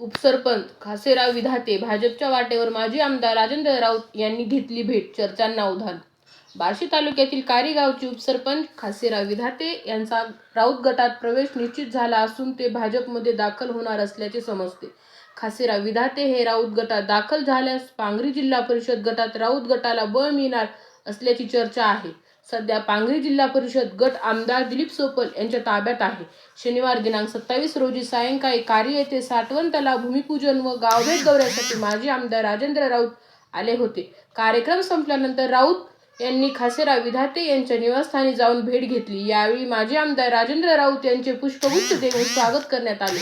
उपसरपंच खासेराव विधाते भाजपच्या वाटेवर माजी आमदार राजेंद्र राऊत यांनी घेतली भेट. चर्चांना उधाण. बार्शी तालुक्यातील कारीगावचे उपसरपंच खासेराव विधाते यांचा राऊत गटात प्रवेश निश्चित झाला असून ते भाजपमध्ये दाखल होणार असल्याचे समजते. खासेराव विधाते हे राऊत गटात दाखल झाल्यास पांगरी जिल्हा परिषद गटात राऊत गटाला बळ मिळणार असल्याची चर्चा आहे. सध्या पांगरी जिल्हा परिषद गट आमदार दिलीप सोपल यांच्या ताब्यात आहे. शनिवार दिनांक सत्तावीस रोजी सायंकाळी कार्य येथे साठवण तलाव भूमिपूजन व गावभेट दौऱ्यासाठी माजी आमदार राजेंद्र राऊत आले होते. कार्यक्रम संपल्यानंतर राऊत यांनी खासेरा विधाते यांच्या निवासस्थानी जाऊन भेट घेतली. यावेळी माजी आमदार राजेंद्र राऊत यांचे पुष्पगुच्छ देऊन स्वागत करण्यात आले.